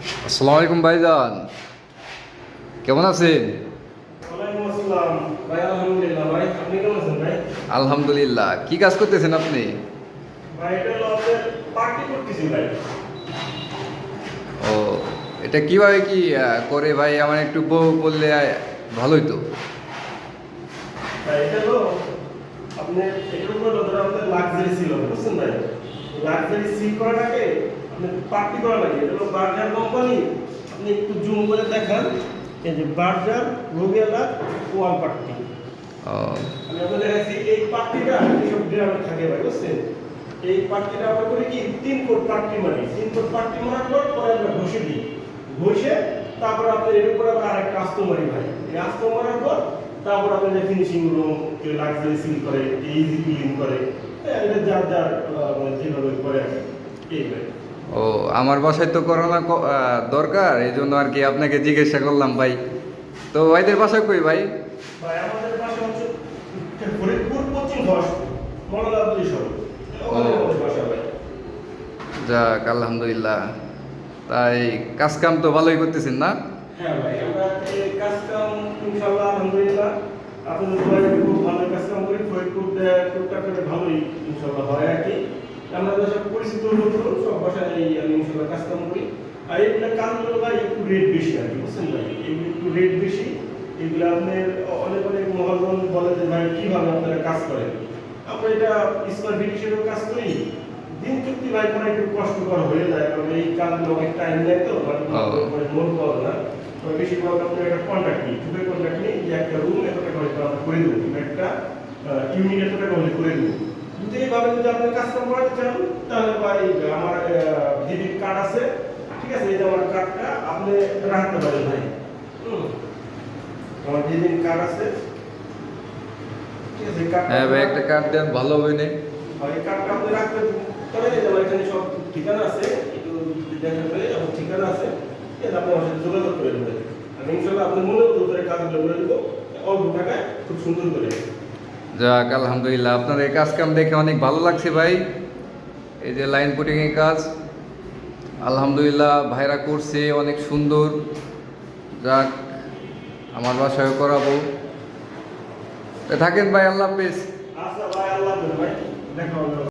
আসসালামু আলাইকুম ভাইজান। কেমন আছেন? ভাই আলহামদুলিল্লাহ। কেমন আছেন আলহামদুলিল্লাহ। কি কাজ করতেছেন আপনি? ও এটা কীভাবে কি করে ভাই? আমার একটু বউ বললে ভালোই তো। ভাই এটা হলো আপনি এটার উপর আমাদের লাক্সারি ছিল বুঝছেন ভাই? লাক্সারি সিল করাটাকে পার্টি করা লাগে। এটা হলো বার্জার কোম্পানি আপনি একটু জুম করে দেখান। এই যে বার্জার রোগিয়ালা ওয়াল পার্টি আমি আপনাদের দেখাচ্ছি এই পার্টিটা এইসব গ্রামে থাকে ভাই বুঝছেন? এই পার্টিটা আমরা করি কি? তিন কোট পার্টি মারি তিন কোট পার্টি মারার পর পরে আমরা ঘষে দিই। ঘষে তারপর আপনার এর উপরে আবার আরেকটা আস্ত মারি ভাই। এই আস্ত মারার পর তারপর আপনার যে ফিনিশিং রুম কেউ লাক্সারি সিল করে ইজি ক্লিন করে হ্যাঁ, এটা যার যার মানে যেভাবে করে আর কি। এই ভাই। ও আমার বাসায় তো করোনা দরকার এই জন্য আর কি আপনাকে জিজ্ঞাসা করলাম ভাই। তো ভাইদের বাসা কই ভাই? যাক আলহামদুলিল্লাহ। তাই কাজ কাম তো ভালোই করতেছেন না? হ্যাঁ ভাই আমরা কাজ কাম ইনশাআল্লাহ আলহামদুলিল্লাহ। আপনাদের সবাই খুব ভালো কাজ কাম করি। ফরিদপুর টুকটাক করে ভালোই ইনশাআল্লাহ হয় আর কি। আমরা পরিচিত লোক সব আমি করি। আর কাজগুলো ভাই একটু রেট বেশি আর কি বুঝছেন ভাই? এগুলো একটু রেট বেশি এগুলো আপনার অনেক অনেক মহাজন বলে যে ভাই কীভাবে আপনারা কাজ করেন। আমরা এটা স্কোয়ার ফিট হিসেবেও কাজ করি। দিন চুক্তি ভাই করা একটু কষ্টকর হয়ে যায় কারণ এই কাজগুলো অনেক টাইম নেয় তো মানে মানে মন পাওয়া না। তো বেশিরভাগ আপনার একটা কন্ট্রাক্ট নিই ছোটো কন্ট্রাক্ট নিই যে একটা রুম এত টাকা হয়তো আমরা করে দেবো একটা ইউনিট এত টাকা হলে করে দেবো। যদি এইভাবে যদি আপনি কাজ কাম করাতে চান তাহলে ভাই আমার ডেবিট কার্ড আছে ঠিক আছে এই যে আমার কার্ডটা আপনি রাখতে পারেন ভাই। হুম। আমার ডেবিট কার্ড আছে। হ্যাঁ ভাই একটা কার্ড দেন ভালো হবে না। এই কার্ডটা আপনি রাখতে পারেন এই যে আমার এখানে সব ঠিকানা আছে একটু দেখেন ভাই আমার ঠিকানা আছে। এটা আপনি আমার সাথে যোগাযোগ করে দেবেন আমি ইনশাল্লাহ আপনার মনে মতো করে কাজগুলো করে দেবো অল্প টাকায় খুব সুন্দর করে। যাক, আলহামদুলিল্লাহ। আপনার এই কাজকে আমি দেখে অনেক ভালো লাগছে ভাই। এই যে লাইন পুটিংয়ের কাজ, আলহামদুলিল্লাহ ভাইরা করছে, অনেক সুন্দর। যাক, আমার বাসায় করাবো। থাকেন ভাই, আল্লাহ হাফিজ। আচ্ছা ভাই, আল্লাহ ভাই।